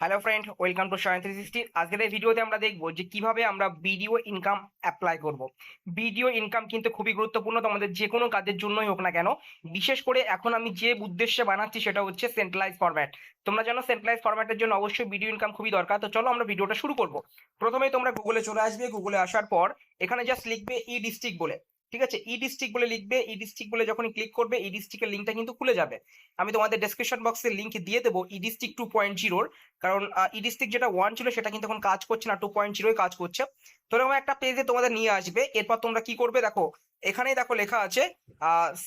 Hello friend welcome to science three sixty আজকের এই ভিডিওতে আমরা দেখব যে কীভাবে আমরা বিডিও ইনকাম অ্যাপ্লাই করব। বিডিও ইনকাম কিন্তু খুবই গুরুত্বপূর্ণ, তোমাদের যে কোনো কাজের জন্যই হোক না কেন। বিশেষ করে এখন আমি যে উদ্দেশ্যে বানাচ্ছি সেটা হচ্ছে সেন্ট্রালাইজ ফরম্যাট তোমরা জানো সেন্ট্রালাইজ ফরম্যাটের জন্য অবশ্যই ভিডিও ইনকাম খুবই দরকার। তো চলো আমরা ভিডিওটা শুরু করব। প্রথমেই তোমরা গুগলে চলে আসবে। গুগলে আসার পর এখানে জাস্ট লিখবে ই ডিস্ট্রিক্ট বলে। ঠিক আছে? ই ডিস্ট্রিক্ট বলে লিখবে ই ডিস্ট্রিক্ট বলে যখনই ক্লিক করবে ই ডিস্ট্রিক্টের লিঙ্কটা কিন্তু খুলে যাবে। আমি তোমাদের ডেসক্রিপশন বক্সে লিঙ্ক দিয়ে দেবো ই ডিস্ট্রিক্ট টু পয়েন্ট জিরোর কারণ ই ডিস্ট্রিক্ট যেটা ওয়ান ছিল, সেটা কিন্তু এখন কাজ করছে না টু পয়েন্ট জিরোই কাজ করছে। তো এরকম একটা পেজে তোমাদের নিয়ে আসবে, এরপর তোমরা কি করবে দেখো, এখানেই দেখো লেখা আছে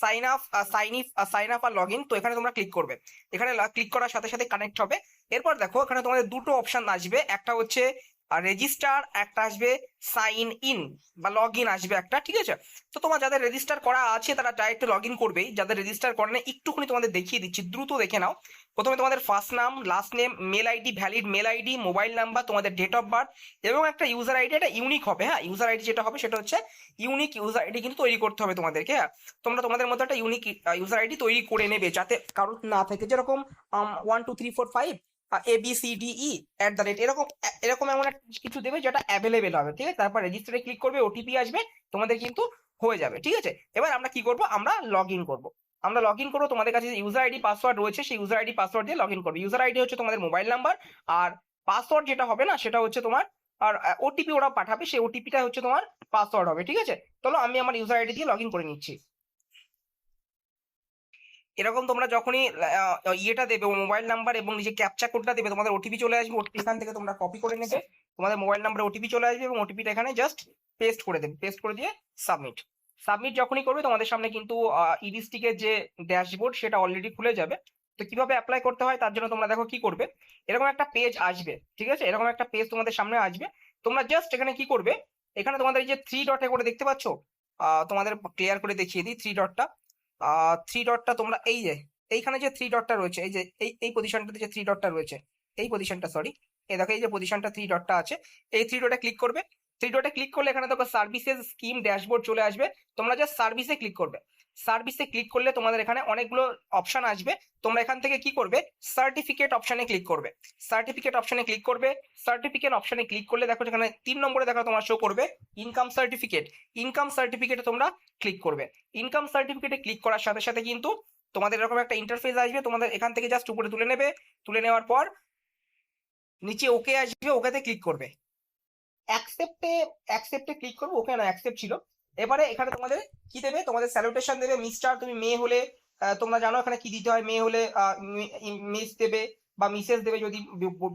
sign up sign if sign up R log in তো এখানে তোমরা ক্লিক করবে। এখানে ক্লিক করার সাথে সাথে কানেক্ট হবে। এরপর দেখো, এখানে তোমাদের দুটো অপশন আসবে, একটা হচ্ছে রেজিস্টার একটা আসবে সাইন ইন বা লগ ইন আসবে একটা, ঠিক আছে? তো তোমার যাদের রেজিস্টার করা আছে, তারা ডাইরেক্ট লগ ইন করবেই। যাদের রেজিস্টার করে না একটুখানি তোমাদের দেখিয়ে দিচ্ছি, দ্রুত দেখে নাও। প্রথমে তোমাদের ফার্স্ট নাম last name mail ID valid mail ID mobile number তোমাদের ডেট অফ বার্থ এবং একটা ইউজার আইডি এটা ইউনিক হবে হ্যাঁ? ইউজার আইডি যেটা হবে, সেটা হচ্ছে ইউনিক ইউজার আইডি কিন্তু তৈরি করতে হবে তোমাদেরকে হ্যাঁ? তোমরা তোমাদের মধ্যে একটা ইউনিক ইউজার আইডি তৈরি করে নেবে যাতে কারোর না থাকে। যেরকম one two three four five A B C D E at the rate এরকম এরকম এমন কিছু দেবে যেটা অ্যাভেলেবেল হবে, ঠিক আছে? তারপর রেজিস্টারে ক্লিক করবে ওটিপি আসবে, তোমাদের কিন্তু হয়ে যাবে, ঠিক আছে? এবার আমরা কি করব? আমরা লগ ইন করব। আমরা লগ ইন করব, তোমাদের কাছে ইউজার আইডি পাসওয়ার্ড রয়েছে, সেই ইউজার আইডি পাসওয়ার্ড দিয়ে লগ ইন করবে ইউজার আইডি হচ্ছে তোমাদের মোবাইল নাম্বার আর পাসওয়ার্ড যেটা হবে না, সেটা হচ্ছে তোমার, আর ওটিপি ওরা পাঠাবে, সেই ওটিপিটা হচ্ছে তোমার পাসওয়ার্ড হবে, ঠিক আছে? চলো আমি আমার ইউজার আইডি দিয়ে লগ ইন করে নিচ্ছি। এরকম তোমরা যখনই ইয়েটা দেবে মোবাইল নাম্বার এবং নিজে ক্যাপচা কোডটা দেবে, তোমাদের ওটিপি চলে আসবে এখান থেকে তোমরা কপি করে নেবে, তোমাদের মোবাইল নাম্বারে ওটিপি চলে আসবে এবং ওটিপিটা এখানে জাস্ট পেস্ট করে দেবে পেস্ট করে দিয়ে সাবমিট সাবমিট যখনই করবে, তোমাদের সামনে কিন্তু ইডিস্টিকের যে ড্যাশবোর্ড সেটা অলরেডি খুলে যাবে। তো কীভাবে অ্যাপ্লাই করতে হয়, তার জন্য তোমরা দেখো কি করবে, এরকম একটা পেজ আসবে, ঠিক আছে? এরকম একটা পেজ তোমাদের সামনে আসবে, তোমরা জাস্ট এখানে কি করবে, এখানে তোমাদের এই যে থ্রি ডটে করে দেখতে পাচ্ছ? তোমাদের ক্লিয়ার করে দেখিয়ে দিই থ্রি ডটটা থ্রি ডটটা তোমরা এই যে, এইখানে যে থ্রি ডটটা রয়েছে, এই যে, এই এই পজিশনটাতে যে থ্রি ডটটা রয়েছে, এই পজিশনটা সরি এই দেখো, এই যে পজিশনটা থ্রি ডটটা আছে, এই থ্রি ডটে ক্লিক করবে থ্রি ডটে ক্লিক করলে এখানে দেখো সার্ভিসেস স্কিম ড্যাশবোর্ড চলে আসবে, তোমরা জাস্ট সার্ভিসে ক্লিক করবে। সার্ভিসে ক্লিক করলে তোমাদের এখানে অনেকগুলো অপশন আসবে। তোমরা এখান থেকে কি করবে? সার্টিফিকেট অপশনে ক্লিক করবে। সার্টিফিকেট অপশনে ক্লিক করবে। সার্টিফিকেট অপশনে ক্লিক করলে দেখো এখানে তিন নম্বরে দেখো তোমার শো করবে ইনকাম সার্টিফিকেট ইনকাম সার্টিফিকেটে তোমরা ক্লিক করবে। ইনকাম সার্টিফিকেটে ক্লিক করার সাথে সাথে কিন্তু তোমাদের এরকম একটা ইন্টারফেস আসবে। তোমাদের এখান থেকে জাস্ট উপরে তুলে নেবে। তুলে নেওয়ার পর নিচে ওকে আসবে। ওকেতে ক্লিক করবে। অ্যাকসেপ্টে অ্যাকসেপ্টে ক্লিক করবে। ওকে না অ্যাকসেপ্ট ছিল। এবারে এখানে তোমাদের কি দেবে? তোমাদের স্যালুটেশন দেবে মিস্টার তুমি মেয়ে হলে তোমরা জানো এখানে কি দিতে হয়? মেয়ে হলে মিস দেবে বা মিসেস দেবে যদি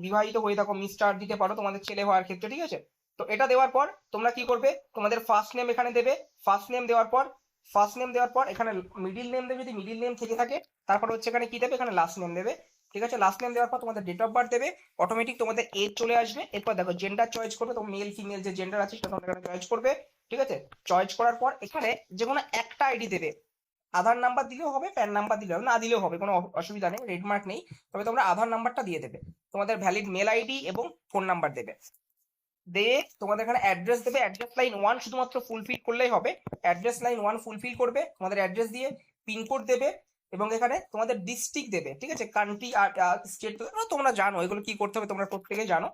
বিবাহিত হয়ে থাকো মিস্টার দিতে পারো তোমাদের ছেলে হওয়ার ক্ষেত্রে, ঠিক আছে? তো এটা দেওয়ার পর তোমরা কি করবে? তোমাদের ফার্স্ট নেম এখানে দেবে। ফার্স্ট নেম দেওয়ার পর ফার্স্ট নেম দেওয়ার পর এখানে মিডিল নেম দেবে যদি মিডিল নেম থেকে থাকে, তারপর হচ্ছে এখানে কি দেবে? এখানে লাস্ট নেম দেবে। ঠিক আছে? লাস্ট নেম দেওয়ার পর তোমাদের ডেট অফ বার্থ দেবে। অটোমেটিক তোমাদের এজ চলে আসবে। এরপর দেখো জেন্ডার চয়েস করবে। তো মেল ফিমেল যে জেন্ডার আছে সেটা তোমরা এখানে চয়েস করবে। ঠিক আছে? চয়েস করার পর এখানে যে কোনো একটা আইডি দেবে। আধার নাম্বার দিলেও হবে প্যান নাম্বার দিলেও হবে, না দিলেও হবে, কোনো অসুবিধা নেই রেড মার্ক নেই। তবে তোমরা আধার নাম্বারটা দিয়ে দেবে। তোমাদের ভ্যালিড মেল আইডি এবং ফোন নাম্বার দেবে। দিয়ে তোমাদের এখানে অ্যাড্রেস দেবে। অ্যাড্রেস লাইন ওয়ান শুধুমাত্র ফুলফিল করলেই হবে। অ্যাড্রেস লাইন ওয়ান ফুলফিল করবে, তোমাদের অ্যাড্রেস দিয়ে পিনকোড দেবে এবং এখানে তোমাদের ডিস্ট্রিক্ট দেবে। ঠিক আছে? কান্ট্রি আর স্টেট তোমরা জানো, এগুলো কি করতে হবে তোমরা প্রত্যেকে জানো।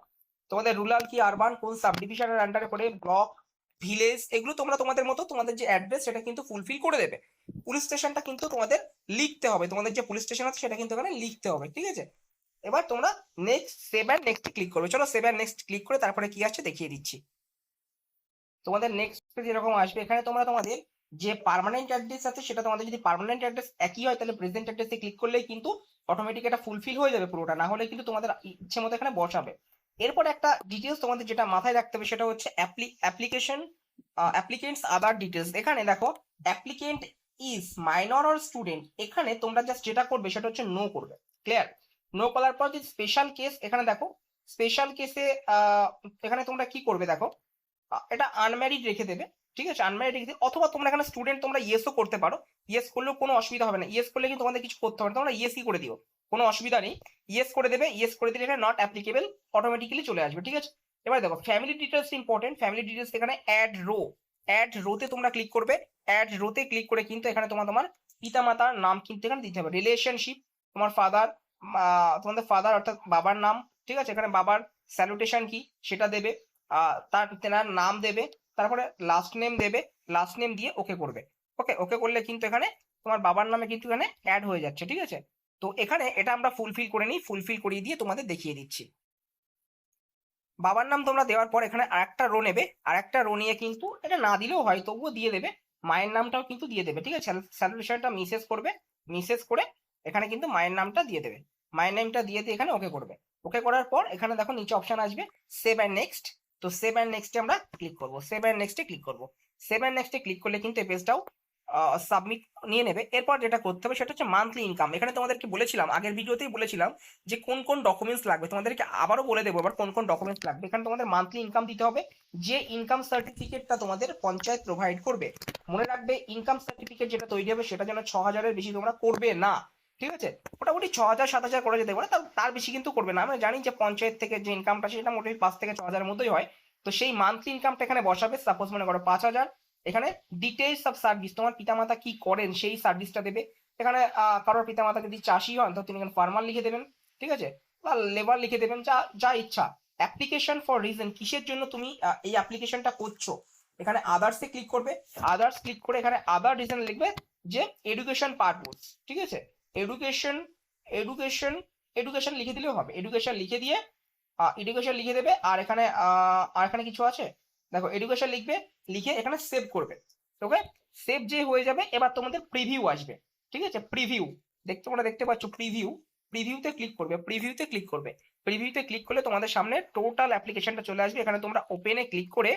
তোমাদের রুরাল কি আরবান কোন সাব ডিভিশনের আন্ডারে পড়ে ব্লক ভিলেজ, এগুলো তোমরা তোমাদের মতো তোমাদের যে অ্যাড্রেস সেটা কিন্তু ফুলফিল করে দেবে। পুলিশ স্টেশনটা কিন্তু তোমাদের লিখতে হবে। তোমাদের যে পুলিশ স্টেশন আছে সেটা কিন্তু লিখতে হবে, ঠিক আছে? এবার তোমরা next save and next click করবে। চলো সেভ অ্যান্ড নেক্সট ক্লিক করে তারপরে কি আছে দেখিয়ে দিচ্ছি। তোমাদের নেক্সট যেরকম আসবে, এখানে তোমরা তোমাদের যে পার্মানেন্ট অ্যাড্রেস আছে সেটা তোমাদের যদি পার্মানেন্ট অ্যাড্রেস একই হয়, তাহলে প্রেজেন্ট অ্যাড্রেসে ক্লিক করলেই কিন্তু অটোমেটিক এটা ফুলফিল হয়ে যাবে পুরোটা। না হলে কিন্তু তোমাদের ইচ্ছে মতো এখানে বসাবে। এরপর একটা ডিটেলস তোমাদের যেটা মাথায় রাখতে হবে সেটা হচ্ছে অ্যাপ্লিকেশন অ্যাপ্লিকেন্টস আদার ডিটেলস এখানে দেখো applicant is minor or student এখানে তোমরা জাস্ট যেটা করবে সেটা হচ্ছে নো করবে। ক্লিয়ার নো করার পর যে স্পেশাল কেস এখানে দেখো স্পেশাল কেসে এখানে তোমরা কি করবে দেখো এটা আনম্যারিড রেখে দেবে, ঠিক আছে? আনম্যারিড রেখে অথবা তোমরা এখানে স্টুডেন্ট তোমরা ইয়েসও করতে পারো। ইয়েস করলেও কোনো অসুবিধা হবে না। ইয়েস করলে কিন্তু তোমাদের কিছু করতে হবে না, তোমরা ইয়েসই করে দিও। কোনো অসুবিধা নেই। ইয়েস করে দেবে ইয়েস করে দিলে এটা নট অ্যাপ্লিকেবল অটোমেটিক্যালি চলে আসবে, ঠিক আছে? এবার দেখো family details important family details এখানে অ্যাড রো অ্যাড রোতে তোমরা ক্লিক করবে অ্যাড রোতে ক্লিক করে কিন্তু এখানে তোমার তোমার পিতা মাতার নাম কিন্তু এখানে দিতে হবে। রিলেশনশিপ তোমার ফাদার তোমাদের ফাদার অর্থাৎ বাবার নাম, ঠিক আছে? এখানে বাবার স্যালুটেশন কি, সেটা দেবে তার, তেনার নাম দেবে, তারপরে লাস্ট নেম দেবে লাস্ট নেম দিয়ে ওকে করবে। ওকে ওকে করলে কিন্তু এখানে তোমার বাবার নামে কিন্তু এখানে অ্যাড হয়ে যাচ্ছে, ঠিক আছে? তো এখানে এটা আমরা ফুলফিল করে নিই ফুলফিল করিয়ে দিয়ে তোমাদের দেখিয়ে দিচ্ছি। বাবার নাম তোমরা দেওয়ার পর এখানে আরেকটা রো নেবে, আরেকটা রো নিয়ে কিন্তু এটা না দিলেও হয়, তবুও দিয়ে দেবে। মায়ের নামটাও কিন্তু দিয়ে দেবে, ঠিক আছে? মিসেস করবে মিসেস করে এখানে কিন্তু মায়ের নামটা দিয়ে দেবে। মায়ের নামটা দিয়ে দিয়ে এখানে ওকে করবে। ওকে করার পর এখানে দেখো নিচে অপশন আসবে সেভ অ্যান্ড নেক্সট তো সেভ অ্যান্ড নেক্সটে আমরা ক্লিক করব সেভ অ্যান্ড নেক্সটে ক্লিক করব। সেভ অ্যান্ড নেক্সটে ক্লিক করলে কিন্তু এই পেজটাও সাবমিট নিয়ে নেবে। এরপর যেটা করতে হবে সেটা হচ্ছে মান্থলি ইনকাম এখানে তোমাদেরকে বলেছিলাম, আগের ভিডিওতেই বলেছিলাম যে কোন কোন ডকুমেন্টস লাগবে। তোমাদেরকে আবারও বলে দেবো এবার কোন কোন ডকুমেন্টস লাগবে। এখানে তোমাদের মান্থলি ইনকাম দিতে হবে। যে ইনকাম সার্টিফিকেটটা তোমাদের পঞ্চায়েত প্রোভাইড করবে, মনে রাখবে ইনকাম সার্টিফিকেট যেটা তৈরি হবে সেটা যেন ছ হাজারের বেশি তোমরা করবে না। ঠিক আছে? মোটামুটি ছ হাজার সাত হাজার করা যেতে পারে। তার বেশি কিন্তু করবে না। আমরা জানি যে পঞ্চায়েত থেকে যে ইনকামটা সেটা মোটামুটি পাঁচ থেকে ছ হাজারের মধ্যেই হয়। তো সেই মান্থলি ইনকামটা এখানে বসাবে। সাপোজ মনে করো পাঁচ হাজার এখানে ডিটেলস অফ সার্ভিস তোমার পিতামাতা কি করেন, সেই সার্ভিসটা দেবে। এখানে কারোর পিতামাতা যদি চাষি হন তো তিনি এখানে ফার্মার লিখে দেবেন, ঠিক আছে? বা লেবার লিখে দেবেন, যা যা ইচ্ছা। অ্যাপ্লিকেশন ফর রিজন কিসের জন্য তুমি এই অ্যাপ্লিকেশনটা করছ? এখানে আদার্সে ক্লিক করবে আদার্স ক্লিক করে এখানে আদার রিজন লিখবে যে এডুকেশন পারপোজ ঠিক আছে? এডুকেশন এডুকেশন এডুকেশন লিখে দিলেও হবে। এডুকেশন লিখে দিয়ে এডুকেশন লিখে দেবে, আর এখানে আর এখানে কিছু আছে? দেখো এডুকেশন লিখবে, লিখে এখানে সেভ করবে ওকে সেভ যে হয়ে যাবে, এবার তোমাদের প্রিভিউ আসবে, ঠিক আছে? প্রিভিউ দেখতে তোমরা দেখতে পাচ্ছ প্রিভিউ প্রিভিউতে ক্লিক করবে প্রিভিউতে ক্লিক করবে প্রিভিউতে ক্লিক করলে তোমাদের সামনে টোটাল অ্যাপ্লিকেশনটা চলে আসবে, এখানে তোমরা ওপেনে ক্লিক করে,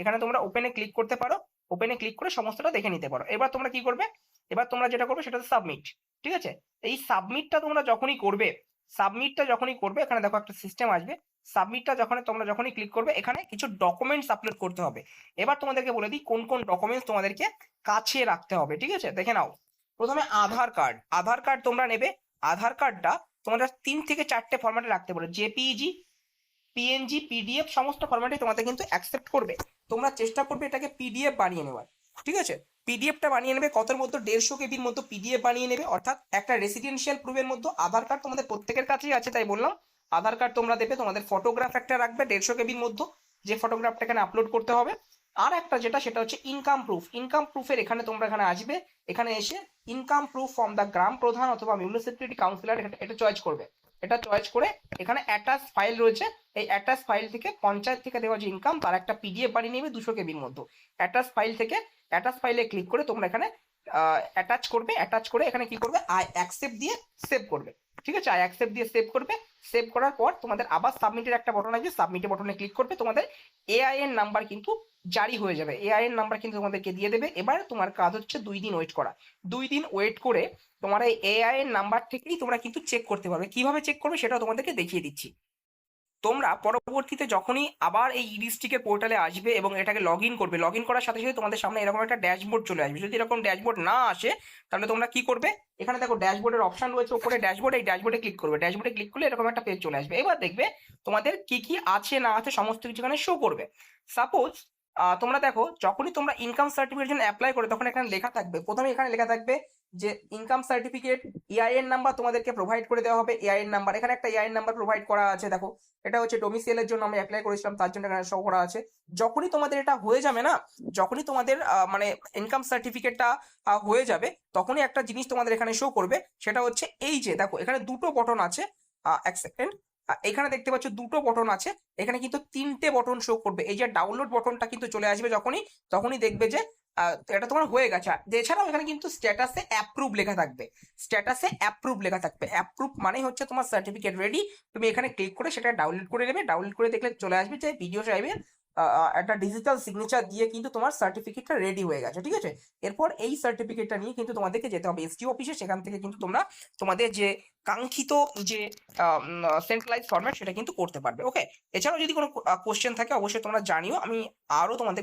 এখানে তোমরা ওপেনে ক্লিক করতে পারো ওপেনে ক্লিক করে সমস্তটা দেখে নিতে পারো, এবার তোমরা কি করবে? এবার তোমরা যেটা করবে সেটা সাবমিট ঠিক আছে? এই সাবমিটটা তোমরা যখনই করবে সাবমিটটা যখনই করবে, এখানে দেখো একটা সিস্টেম আসবে সাবমিটটা যখন তোমরা যখনই ক্লিক করবে, এখানে কিছু ডকুমেন্টস আপলোড করতে হবে। এবার তোমাদেরকে বলে দিই কোন কোন ডকুমেন্টস তোমাদেরকে কাছে রাখতে হবে, ঠিক আছে? দেখে নাও। প্রথমে আধার কার্ড আধার কার্ড তোমরা নেবে। আধার কার্ডটা তোমরা তিন থেকে চারটে ফরম্যাটে রাখতে পারো জেপিইজি পিএনজি পিডিএফ সমস্ত ফরম্যাটে তোমাদের কিন্তু অ্যাকসেপ্ট করবে। তোমরা চেষ্টা করবে এটাকে পিডিএফ বানিয়ে নেওয়ার, ঠিক আছে? পিডিএফটা বানিয়ে নেবে কতর মধ্যে? দেড়শো কেবির মতো পিডিএফ বানিয়ে নেবে। অর্থাৎ একটা রেসিডেন্সিয়াল প্রুফের মধ্যে আধার কার্ড তোমাদের প্রত্যেকের কাছেই আছে, তাই বললাম। আধার কার্ড তোমরা দেবে, তোমাদের ফটোগ্রাফ একটা রাখবে দেড়শো কেবির মধ্যে, যে ফটোগ্রাফটা এখানে আপলোড করতে হবে। আর একটা যেটা, সেটা হচ্ছে ইনকাম প্রুফ ইনকাম প্রুফের এখানে তোমরা এখানে আসবে, এখানে এসে income proof from the gram pradhan অথবা মিউনিসিপ্যালিটি কাউন্সিলর এটা চয়েস করবে। এটা চয়েস করে এখানে অ্যাটাচ ফাইল রয়েছে, এই অ্যাটাচ ফাইল থেকে পঞ্চায়েত থেকে দেওয়া যে ইনকাম তার একটা পিডিএফ বানিয়ে নেবে দুশো কেবির মধ্যে। অ্যাটাচ ফাইল থেকে অ্যাটাচ ফাইলে ক্লিক করে তোমরা এখানে অ্যাটাচ করবে অ্যাটাচ করে এখানে কি করবে? আই অ্যাকসেপ্ট দিয়ে সেভ করবে। ঠিক আছে? আই অ্যাকসেপ্ট দিয়ে সেভ করবে। সেভ করার পর তোমাদের আবার সাবমিটের একটা বটন আছে সাবমিটের বটনে ক্লিক করবে। তোমাদের এআই এর নাম্বার কিন্তু জারি হয়ে যাবে। এআই এর নাম্বার কিন্তু তোমাদেরকে দিয়ে দেবে। এবার তোমার কাজ হচ্ছে দুই দিন ওয়েট করা। দুই দিন ওয়েট করে তোমার এই এআই এর নাম্বার থেকেই তোমরা কিন্তু চেক করতে পারবে। কীভাবে চেক করবে সেটাও তোমাদেরকে দেখিয়ে দিচ্ছি। তোমরা পরবর্তীতে যখনই আবার এই ইডিস্ট্রিক্টের পোর্টালে আসবে এবং এটাকে লগ ইন করবে লগ ইন করার সাথে সাথে তোমাদের সামনে এরকম একটা ড্যাশবোর্ড চলে আসবে। যদি এরকম ড্যাশবোর্ড না আসে, তাহলে তোমরা কি করবে? এখানে দেখো ড্যাশবোর্ডের অপশন রয়েছে উপরে ড্যাশবোর্ড এই ড্যাশবোর্ডে ক্লিক করবে। ড্যাশবোর্ডে ক্লিক করলে এরকম একটা পেজ চলে আসবে। এবার দেখবে তোমাদের কি কি আছে, না আছে, সমস্ত কিছু এখানে শো করবে। সাপোজ তোমরা দেখো, যখনই তোমরা ইনকাম সার্টিফিকেট জন্য অ্যাপ্লাই করে, তখন এখানে লেখা থাকবে। প্রথমে এখানে লেখা থাকবে যে ইনকাম সার্টিফিকেট এআইএন নাম্বার তোমাদেরকে প্রোভাইড করে দেওয়া হবে এআইএন নাম্বার এখানে একটা এআইএন নাম্বার প্রোভাইড করা আছে, দেখো। এটা হচ্ছে ডোমিসিয়ালের জন্য আমি অ্যাপ্লাই করেছিলাম, তার জন্য এখানে শো করা আছে। যখনই তোমাদের এটা হয়ে যাবে না, যখনই তোমাদের মানে ইনকাম সার্টিফিকেটটা হয়ে যাবে, তখনই একটা জিনিস তোমাদের এখানে শো করবে, সেটা হচ্ছে এই যে, দেখো, এখানে দুটো বটন আছে এক সেকেন্ড এখানে দেখতে পাচ্ছ দুটো বটন আছে, এখানে কিন্তু তিনটে বটন শো করবে। এই যে ডাউনলোড বটনটা কিন্তু চলে আসবে যখনই, তখনই দেখবে যে এটা তোমার হয়ে গেছে। এছাড়াও এখানে কিন্তু স্ট্যাটাসে অ্যাপ্রুভ লেখা থাকবে। স্ট্যাটাসে অ্যাপ্রুভ লেখা থাকবে। অ্যাপ্রুভ মানে হচ্ছে তোমার সার্টিফিকেট রেডি তুমি এখানে ক্লিক করে সেটা ডাউনলোড করে নেবে। ডাউনলোড করে দেখলে চলে আসবে যে ভিডিও সাহেবের একটা ডিজিটাল সিগনেচার দিয়ে কিন্তু তোমার সার্টিফিকেটটা রেডি হয়ে গেছে, ঠিক আছে? এরপর এই সার্টিফিকেটটা নিয়ে কিন্তু তোমাদেরকে যেতে হবে। এসটি অফিসে সেখান থেকে কিন্তু তোমরা তোমাদের যে কাঙ্ক্ষিত যে সেন্ট্রালাইজ ফরম্যাট সেটা কিন্তু করতে পারবে ওকে এছাড়াও যদি কোনো কোশ্চেন থাকে অবশ্যই তোমরা জানিও। আমি আরও তোমাদের